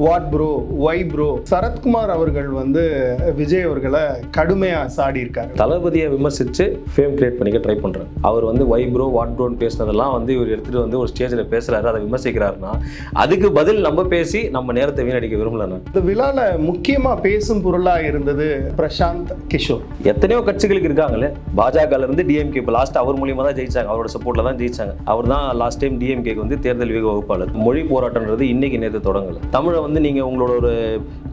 What bro why bro? Sarathkumar அவர்கள் வந்து விஜய் அவர்களை கடுமையாக சாடி இருக்காரு தளபதியை விமர்சித்து ஃபேம் கிரியேட் பண்ணிக்க ட்ரை பண்ணுறேன் அவர் வந்து வை ப்ரோ வாட் ப்ரோன்னு பேசுனதெல்லாம் வந்து இவர் எடுத்துகிட்டு வந்து ஒரு ஸ்டேஜில் பேசுகிறாரு அதை விமர்சிக்கிறாருன்னா அதுக்கு பதில் நம்ம பேசி நம்ம நேரத்தை வீணடிக்க விரும்பலண்ணா இந்த விழாவில் முக்கியமாக பேசும் பொருளாக இருந்தது பிரசாந்த் கிஷோர். எத்தனையோ கட்சிகளுக்கு இருக்காங்களே. பாஜகல இருந்து டிஎம்கே இப்போ லாஸ்ட் அவர் மூலியமா தான் ஜெயிச்சாங்க. அவரோட சப்போர்ட்ல தான் ஜெயிச்சாங்க. அவர் தான் லாஸ்ட் டைம் டிஎம்கேக்கு வந்து தேர்தல் விவேக வகுப்பாளர். மொழி போராட்டம்ன்றது இன்னைக்கு நேற்று தொடங்கல. தமிழை வந்து நீங்க உங்களோட ஒரு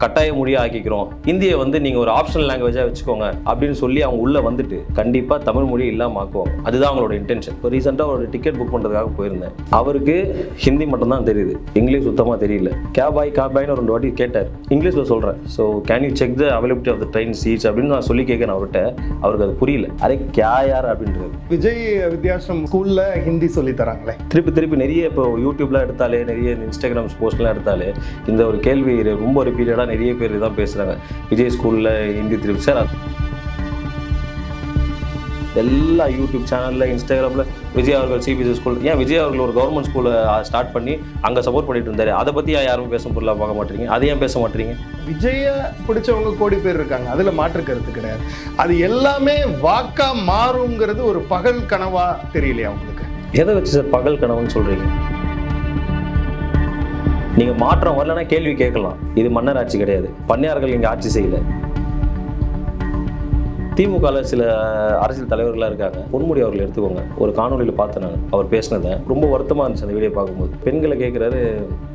கட்டாய மொழியா ஆக்கிக்கிறோம். இந்தியை வந்து நீங்க ஒரு ஆப்ஷனல் லாங்குவேஜா வச்சுக்கோங்க அப்படின்னு சொல்லி அவங்க உள்ள வந்துட்டு கண்டிப்பா தமிழ் மொழி இல்லாம ஆக்குவாங்க அதுதான் அவங்களோட இன்டென்ஷன் இப்போ ரீசெண்டாக ஒரு டிக்கெட் புக் பண்றதுக்காக போயிருந்தேன். அவருக்கு ஹிந்தி மட்டும் தான் தெரியுது. இங்கிலீஷ் சுத்தமா தெரியல. கேபாய் காபாய்னு ரெண்டு வாட்டி கேட்டார். இங்கிலீஷ்ல சொல்றேன். So can you check the availability of the train seats அப்படின்னு நான் சொல்லி கேட்கறேன் அவர்கிட்ட. அவருக்கு அது புரியல. அரே கே யார் அப்படின்றது விஜய் வித்யாசிரம் ஸ்கூலில் ஹிந்தி சொல்லி தராங்களே. திருப்பி திருப்பி நிறைய இப்போ யூடியூப்லாம் எடுத்தாலே நிறைய இன்ஸ்டாகிராம் போஸ்ட்லாம் எடுத்தாலே இந்த ஒரு கேள்வி ரொம்ப ரிப்பீட்டடாக நிறைய பேர் தான் பேசுகிறாங்க விஜய் ஸ்கூலில் ஹிந்தி திருப்பி சார் எல்லா யூடியூப் சேனலில் இன்ஸ்டாகிராமில் விஜய் அவர்கள் சிபிஎஸ்சி ஸ்கூல் ஏன் விஜய் அவர்கள் ஒரு கவர்மெண்ட் ஸ்கூலை ஸ்டார்ட் பண்ணி அங்கே சப்போர்ட் பண்ணிட்டு இருந்தாரு. அதை பற்றி யாரும் பேசும் பொருளாக பார்க்க மாட்டீங்க? அதை ஏன் பேச மாட்டீங்க? விஜய பிடிச்சவங்க கோடி பேர் இருக்காங்க. அதில் மாற்று கருத்து கிடையாது. அது எல்லாமே வாக்கா மாறுங்கிறது ஒரு பகல் கனவா தெரியலையா உங்களுக்கு? எதை வச்சு சார் பகல் கனவுன்னு சொல்கிறீங்க நீங்கள் மாற்றம் வரலன்னா கேள்வி கேட்கலாம். இது மன்னர் ஆட்சி கிடையாது. பண்ணையார்கள் இங்கே ஆட்சி செய்யலை. திமுகவில் சில அரசியல் தலைவர்களாக இருக்காங்க. பொன்முடி அவர்கள் எடுத்துக்கோங்க. ஒரு காணொலியில் பார்த்தேன் நான். அவர் பேசினதை. ரொம்ப வருத்தமாக இருந்துச்சு அந்த வீடியோ பார்க்கும்போது. பெண்களை கேட்குறாரு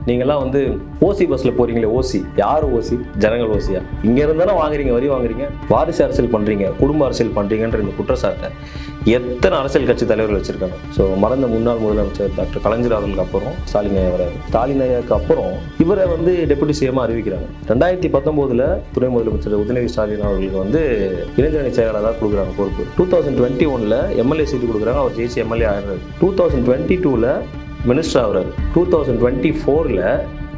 நீங்கள்லாம் வந்து ஓசி பஸ்ஸில் போகிறீங்களே ஓசி. யார் ஓசி? ஜனங்கள் ஓசியா? இங்கே இருந்தாலும் வாங்குறீங்க வரி வாங்குறீங்க? வாரிசு அரசியல் பண்ணுறீங்க குடும்ப அரசியல் பண்ணுறீங்கன்ற இந்த குற்றச்சாட்டை எத்தனை அரசியல் கட்சி தலைவர்கள் வச்சுருக்காங்க? ஸோ மறந்த முன்னாள் முதலமைச்சர் டாக்டர் கலைஞர் அவர்களுக்கு அப்புறம் ஸ்டாலின் ஐயா வராரு ஸ்டாலின் ஐயாவுக்கு அப்புறம் இவரை வந்து டெபுட்டி சிஎம்மா அறிவிக்கிறாங்க. ரெண்டாயிரத்தி பத்தொம்போதில் துணை முதலமைச்சர் உதயநிதி ஸ்டாலின் அவர்களுக்கு வந்து இளைஞரணி செயலாளராக கொடுக்குறாங்க பொறுப்பு. டூ தௌசண்ட் டுவெண்ட்டி ஒனில் எம்எல்ஏ சீட்டு கொடுக்குறாங்க அவர் ஜெயிச்சு எம்எல்ஏ ஆகிறாரு டூ தௌசண்ட் டுவெண்ட்டி டூவில் மினிஸ்டர் ஆகிறாரு. டூ தௌசண்ட் டுவெண்ட்டி ஃபோரில்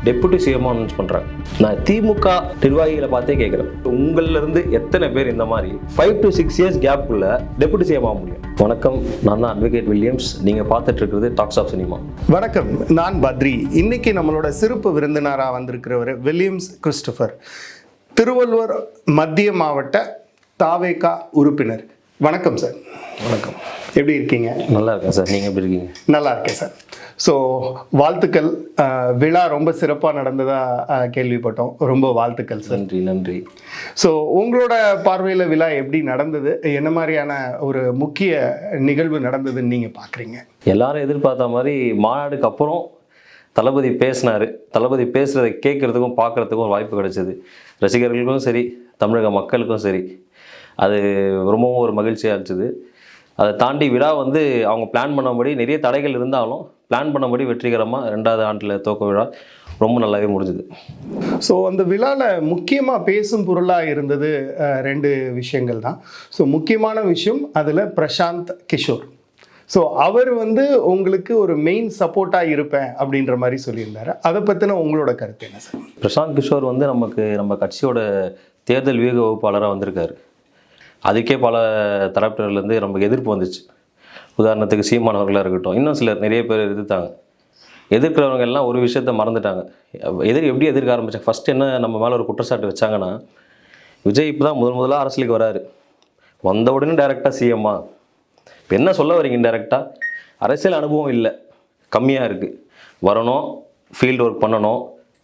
டெபுட்டி சிஎம் அனௌன்ஸ் பண்ணுறாங்க நான் திமுக நிர்வாகிகளை பார்த்தே கேட்குறேன். உங்கள்ல இருந்து எத்தனை பேர் இந்த மாதிரி ஃபைவ் டு சிக்ஸ் இயர்ஸ் கேப்புக்குள்ள டெபுட்டி சிஎம் ஆக முடியும்? வணக்கம் நான் தான் அட்வொகேட் வில்லியம்ஸ். நீங்கள் பார்த்துட்டு இருக்கிறது டாக்ஸ் ஆஃப் சினிமா வணக்கம் நான் பத்ரி. இன்னைக்கு நம்மளோட சிறப்பு விருந்தினராக வந்திருக்கிறவர் வில்லியம்ஸ் கிறிஸ்டபர். திருவள்ளுவர் மத்திய மாவட்ட தாவேகா உறுப்பினர். வணக்கம் சார் வணக்கம். எப்படி இருக்கீங்க? நல்லா இருக்கேன் சார் நீங்கள் எப்படி இருக்கீங்க? நல்லா இருக்கேன் சார் ஸோ வாழ்த்துக்கள். விழா ரொம்ப சிறப்பாக நடந்ததாக கேள்விப்பட்டோம். ரொம்ப வாழ்த்துக்கள் சார் நன்றி நன்றி. ஸோ உங்களோட பார்வையில் விழா எப்படி நடந்தது? என்ன மாதிரியான ஒரு முக்கிய நிகழ்வு நடந்ததுன்னு நீங்கள் பார்க்குறீங்க எல்லாரும் எதிர்பார்த்த மாதிரி மாநாடுக்கு அப்புறம் தளபதி பேசினார். தளபதி பேசுகிறத கேட்குறதுக்கும் பார்க்குறதுக்கும் ஒரு வாய்ப்பு கிடைச்சது. ரசிகர்களுக்கும் சரி தமிழக மக்களுக்கும் சரி அது ரொம்பவும் ஒரு மகிழ்ச்சியாக இருந்துச்சு. அதை தாண்டி விழா வந்து அவங்க பிளான் பண்ணபடி நிறைய தடைகள் இருந்தாலும் பிளான் பண்ணபடி வெற்றிகரமாக ரெண்டாவது ஆண்டில் துவக்க விழா ரொம்ப நல்லாவே முடிஞ்சுது. ஸோ அந்த விழாவில் முக்கியமாக பேசும் பொருளாக இருந்தது ரெண்டு விஷயங்கள் தான். ஸோ முக்கியமான விஷயம் அதில் பிரசாந்த் கிஷோர். ஸோ அவர் வந்து உங்களுக்கு ஒரு மெயின் சப்போர்ட்டாக இருப்பேன் அப்படின்ற மாதிரி சொல்லியிருந்தாரு. அதை பற்றின உங்களோட கருத்து என்ன சார் பிரசாந்த் கிஷோர் வந்து நமக்கு நம்ம கட்சியோட தேர்தல் விவேக வகுப்பாளராக வந்திருக்காரு. அதுக்கே பல தரப்பினர்லேருந்து நமக்கு எதிர்ப்பு வந்துச்சு. உதாரணத்துக்கு சீமானவர்களாக இருக்கட்டும் இன்னும் சிலர் நிறைய பேர் எதிர்த்தாங்க. எதிர்க்கிறவங்க எல்லாம் ஒரு விஷயத்த மறந்துட்டாங்க. எதிர் எப்படி எதிர்க்க ஆரம்பித்தாங்க ஃபஸ்ட் என்ன நம்ம மேலே ஒரு குற்றச்சாட்டு வச்சாங்கன்னா விஜய் இப்போ தான் முதல் முதலாக அரசியலுக்கு வராரு. வந்த உடனே டேரெக்டாக சிஎம்மா இப்போ என்ன சொல்ல வரீங்க டேரெக்டாக அரசியல் அனுபவம் இல்லை. கம்மியாக இருக்குது வரணும் ஃபீல்டு ஒர்க் பண்ணணும்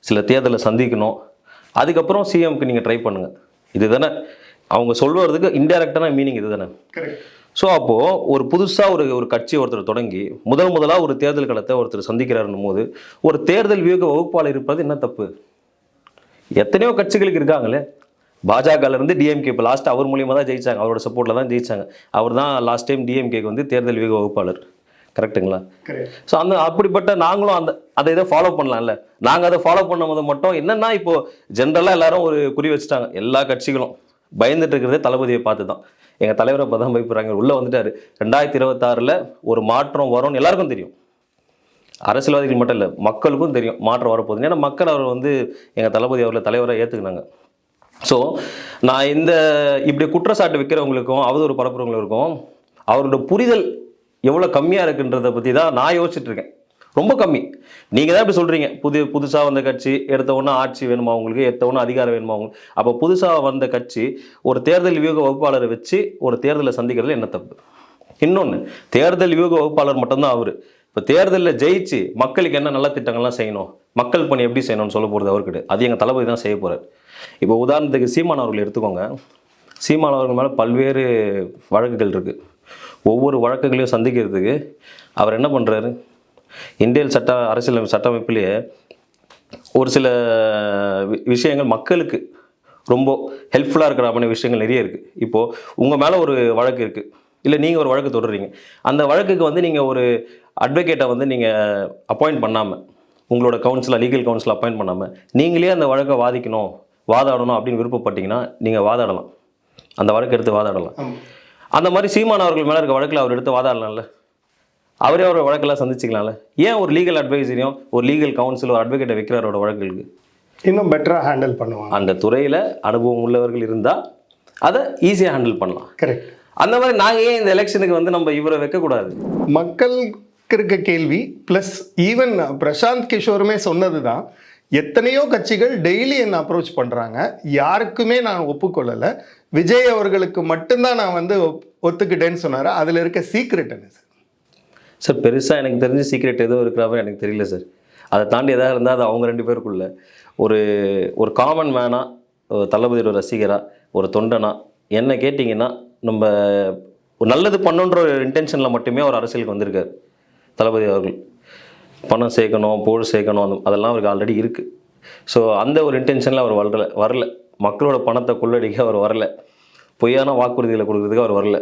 சில தேர்தலை சந்திக்கணும். அதுக்கப்புறம் சிஎம்க்கு நீங்கள் ட்ரை பண்ணுங்கள் இது தானே அவங்க சொல்வதுக்கு இன்டெரக்டான மீனிங் இது தானே ஸோ அப்போது ஒரு புதுசாக ஒரு ஒரு கட்சி ஒருத்தர் தொடங்கி முதல் முதலாக ஒரு தேர்தல் களத்தை ஒருத்தர் சந்திக்கிறாருன்னும் போது ஒரு தேர்தல் வியூக வகுப்பாளர் இருப்பது என்ன தப்பு? எத்தனையோ கட்சிகளுக்கு இருக்காங்களே. பாஜகல இருந்து டிஎம்கே இப்போ லாஸ்ட் அவர் மூலியமாக தான் ஜெயிச்சாங்க. அவரோட சப்போர்ட்டில் தான் ஜெயிச்சாங்க. அவர் தான் லாஸ்ட் டைம் டிஎம்கேக்கு வந்து தேர்தல் வியூக வகுப்பாளர். கரெக்ட்டுங்களா ஸோ அந்த அப்படிப்பட்ட நாங்களும் அந்த அதை இதை ஃபாலோ பண்ணலாம்ல. நாங்கள் அதை ஃபாலோ பண்ணும்போது மட்டும் என்னன்னா இப்போ ஜென்ரலாக எல்லாரும் ஒரு குறி வச்சுட்டாங்க. எல்லா கட்சிகளும். பயந்துட்டு இருக்கிறதே தளபதியை பார்த்து தான் எங்கள் தலைவரை பதம் தான் பயப்படுறாங்க. உள்ளே வந்துட்டார். ரெண்டாயிரத்தி இருபத்தாறில் ஒரு மாற்றம் வரும்னு எல்லாருக்கும் தெரியும். அரசியல்வாதிகள் மட்டும் இல்லை மக்களுக்கும் தெரியும் மாற்றம் வரப்போகுது ஏன்னா மக்கள் அவர் வந்து எங்கள் தளபதி அவர்களை தலைவரை ஏற்றுக்கினாங்க ஸோ நான் இந்த இப்படி குற்றச்சாட்டு வைக்கிறவங்களுக்கும் அவதூறு பரப்புறவங்களுக்கும் அவரோட புரிதல் எவ்வளோ கம்மியாக இருக்குன்றதை பற்றி தான் நான் யோசிச்சுட்ருக்கேன் ரொம்ப கம்மி. நீங்கள் தான் இப்படி சொல்கிறீங்க புது புதுசாக வந்த கட்சி எடுத்த ஒன்று ஆட்சி வேணுமா உங்களுக்கு எடுத்த ஒன்று அதிகாரம் வேணுமா உங்களுக்கு? அப்போ புதுசாக வந்த கட்சி ஒரு தேர்தல் வியூக வகுப்பாளரை வச்சு ஒரு தேர்தலை சந்திக்கிறதுல என்ன தப்பு? இன்னொன்று தேர்தல் வியூக வகுப்பாளர் மட்டும்தான் அவர். இப்போ தேர்தலில் ஜெயிச்சு மக்களுக்கு என்ன நல்ல திட்டங்கள்லாம் செய்யணும்? மக்கள் பணி எப்படி செய்யணும்னு சொல்ல போகிறது அவர்கிட்ட. அது எங்கள் தளபதி தான் செய்ய போகிறார் இப்போ உதாரணத்துக்கு சீமான் அவர்கள் எடுத்துக்கோங்க. சீமான் அவர்கள் மேலே பல்வேறு வழக்குகள் இருக்குது ஒவ்வொரு வழக்குகளையும் சந்திக்கிறதுக்கு அவர் என்ன பண்ணுறாரு இந்தியன் சட்ட அரசியல் சட்டமைப்பிலேயே ஒரு சில வி- விஷயங்கள் மக்களுக்கு ரொம்ப ஹெல்ப்ஃபுல்லாக இருக்கிற மாதிரி விஷயங்கள் நிறைய இருக்குது இப்போது உங்கள் மேலே ஒரு வழக்கு இருக்குது இல்லை நீங்கள் ஒரு வழக்கு தொடர்றீங்க. அந்த வழக்குக்கு வந்து நீங்கள் ஒரு அட்வொகேட்டை வந்து நீங்கள் அப்பாயிண்ட் பண்ணாமல் உங்களோட கவுன்சில் லீகல் கவுன்சில் அப்பாயிண்ட் பண்ணாமல் நீங்களே அந்த வழக்கை வாதிக்கணும் வாதாடணும் அப்படின்னு விருப்பப்பட்டீங்கன்னா நீங்கள் வாதாடலாம். அந்த வழக்கு எடுத்து வாதாடலாம். அந்த மாதிரி சீமான் அவர்கள் மேலே இருக்க வழக்கில் அவர் எடுத்து வாதாடலாம்ல? அவரே ஒரு வழக்கெல்லாம் சந்திச்சுக்கலாம்ல. ஏன் ஒரு லீகல் அட்வைசரையும் ஒரு லீகல் கவுன்சில் ஒரு அட்வொகேட்டை வைக்கிறாரோட வழக்குகளுக்கு? இன்னும் பெட்டராக ஹேண்டில் பண்ணுவாங்க. அந்த துறையில் அனுபவம் உள்ளவர்கள் இருந்தால் அதை ஈஸியாக ஹேண்டில் பண்ணலாம். கரெக்ட் அந்த மாதிரி நாங்கள் ஏன் இந்த எலெக்ஷனுக்கு வந்து நம்ம இவரை வைக்கக்கூடாது? மக்களுக்கு இருக்க கேள்வி ப்ளஸ் ஈவன் பிரசாந்த் கிஷோருமே சொன்னது தான் எத்தனையோ கட்சிகள் டெய்லி என்ன அப்ரோச் பண்ணுறாங்க யாருக்குமே நான் ஒப்புக்கொள்ளலை. விஜய் அவர்களுக்கு மட்டும்தான் நான் வந்து ஒத்துக்கிட்டேன்னு சொன்னார். அதில் இருக்க சீக்ரெட் என்ன சார் பெருசாக எனக்கு தெரிஞ்சு சீக்ரெட் எதுவும் இருக்கிற மாதிரி எனக்கு தெரியல சார். அதை தாண்டி எதாவது இருந்தால் அது அவங்க ரெண்டு பேருக்குள்ள. ஒரு ஒரு காமன் மேனாக தளபதியோட ரசிகராக ஒரு தொண்டனா என்ன கேட்டிங்கன்னா நம்ம ஒரு நல்லது பண்ணுன்ற ஒரு இன்டென்ஷனில் மட்டுமே அவர் அரசியலுக்கு வந்திருக்கார். தளபதி அவர்கள். பணம் சேர்க்கணும் போடு சேர்க்கணும் அந்த அதெல்லாம் அவருக்கு ஆல்ரெடி இருக்குது ஸோ அந்த ஒரு இன்டென்ஷனில் அவர் வரல வரல. மக்களோட பணத்தை கொள்ளடிக்க அவர் வரல. பொய்யான வாக்குறுதிகளை கொடுக்குறதுக்கு அவர் வரல.